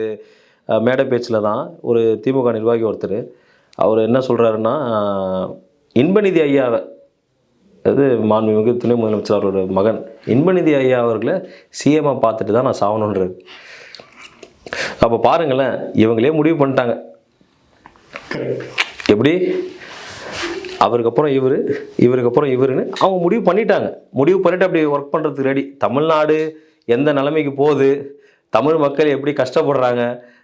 மேடை பேச்சில் தான் ஒரு திமுக நிர்வாகி ஒருத்தர் அவர் என்ன சொல்கிறாருன்னா இன்பநிதி ஐயாவை அது மாண்புமிகு துணை முதலமைச்சர் அவரோட மகன் இன்பநிதி ஐயா அவர்களை சிஎம்மாக பார்த்துட்டு தான் நான் சாவணுன்றது அப்போ பாருங்களேன் இவங்களே முடிவு பண்ணிட்டாங்க. எப்படி? அவருக்கு அப்புறம் இவர் இவருக்கு அப்புறம் இவருன்னு அவங்க முடிவு பண்ணிட்டாங்க. முடிவு பண்ணிட்டு அப்படி ஒர்க் பண்ணுறதுக்கு ரெடி தமிழ்நாடு எந்த நிலைமைக்கு போகுது? தமிழ் மக்கள் எப்படி கஷ்டப்படுறாங்க?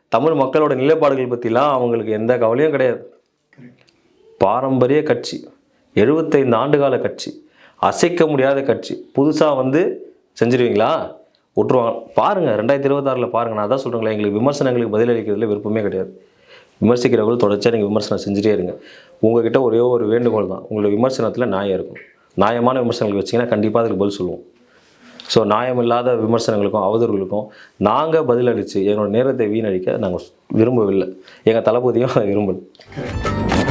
தமிழ் மக்களோட நிலைப்பாடுகள் பற்றிலாம் அவங்களுக்கு எந்த கவலையும் கிடையாது. பாரம்பரிய கட்சி எழுபத்தைந்து ஆண்டுகால கட்சி அசைக்க முடியாத கட்சி. புதுசாக வந்து செஞ்சிருவீங்களா? விட்ருவாங்க பாருங்கள் ரெண்டாயிரத்தி இருபத்தாறில் பாருங்கள் நான் அதான் சொல்கிறேங்களேன் எங்களுக்கு விமர்சனங்களுக்கு பதிலளிக்கிறதுல விருப்பமே கிடையாது. விமர்சிக்கிறவர்கள் தொடர்ச்சியாக நீங்கள் விமர்சனம் செஞ்சுட்டே இருங்க. உங்ககிட்ட ஒரே ஒரு வேண்டுகோள் தான். உங்களோட விமர்சனத்தில் நியாயம் இருக்கும். நியாயமான விமர்சனங்கள் வச்சிங்கன்னா கண்டிப்பாக அதுக்கு பதில் சொல்லுவோம். ஸோ நியாயமில்லாத விமர்சனங்களுக்கும் அவதூறுகளுக்கும் நாங்கள் பதிலளித்து எங்களோட நேரத்தை வீணடிக்க நாங்கள் விரும்பவில்லை. எங்கள் தளபதியும் அதை விரும்பணும்